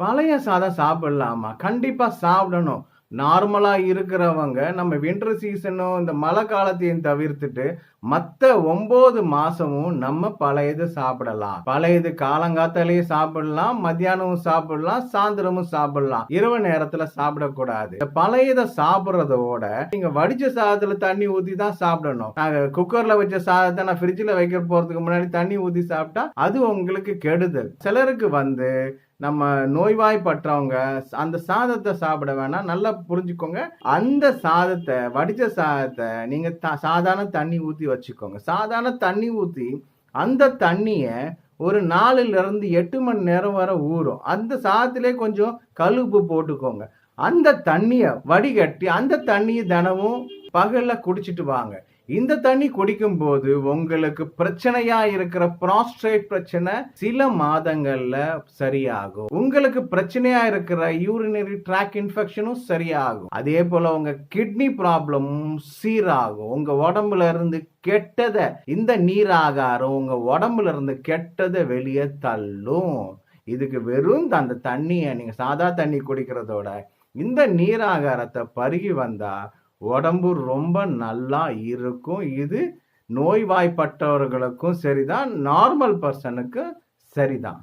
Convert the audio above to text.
பழைய சாதம் சாப்பிடலாமா? கண்டிப்பா சாப்பிடணும். நார்மலா இருக்கிறவங்க நம்ம வின்டர் சீசனும், இந்த மழை காலத்தையும் தவிர்த்துட்டு, மற்ற 9 மாசமும் நம்ம பழையது சாப்பிடலாம். பழையது காலங்காத்தாலேயே சாப்பிடலாம், மத்தியானமும் சாப்பிடலாம், சாயந்தரமும் சாப்பிடலாம். இரவு நேரத்துல சாப்பிடக்கூடாது. இந்த பழையத சாப்பிடுறதோட, நீங்க வடிச்ச சாதத்துல தண்ணி ஊத்தி தான் சாப்பிடணும். நாங்க குக்கர்ல வச்ச சாதத்தை நான் ஃப்ரிட்ஜ்ல வைக்க போறதுக்கு முன்னாடி தண்ணி ஊத்தி சாப்பிட்டா, அது உங்களுக்கு கெடுதல். சிலருக்கு வந்து நம்ம நோய்வாய்ப்பற்றவங்க அந்த சாதத்தை சாப்பிட வேணாம். நல்லா புரிஞ்சுக்கோங்க. அந்த சாதத்தை வடித்த சாதத்தை நீங்கள் த சாதாரண தண்ணி ஊற்றி வச்சுக்கோங்க. சாதாரண தண்ணி ஊற்றி அந்த தண்ணியை ஒரு 4லிருந்து 8 மணி நேரம் வரை ஊறும். அந்த சாதத்திலே கொஞ்சம் கழுப்பு போட்டுக்கோங்க. அந்த தண்ணியை வடிகட்டி, அந்த தண்ணியை தினமும் பகலில் குடிச்சிட்டு வாங்க. இந்த தண்ணி குடிக்கும்போது உங்களுக்கு பிரச்சனையா இருக்கிற ப்ராஸ்ட்ரேட் பிரச்சனை சில மாதங்கள்ல சரியாகும். உங்களுக்கு பிரச்சனையா இருக்கிற யூரினரி ட்ராக் இன்ஃபெக்ஷனும் சரியாகும். அதே போல உங்க கிட்னி ப்ராப்ளமும் சீராகும். உங்க உடம்புல இருந்து கெட்டத இந்த நீராகாரம் உங்க உடம்புல இருந்து கெட்டதை வெளியே தள்ளும். இதுக்கு வெறும் அந்த தண்ணியை நீங்க சாதா தண்ணி குடிக்கிறதோட, இந்த நீராகாரத்தை பருகி வந்தா, உடம்பு ரொம்ப நல்லா இருக்கும். இது நோய்வாய்ப்பட்டவர்களுக்கும் சரிதான். நார்மல் பர்சனுக்கும் சரிதான்.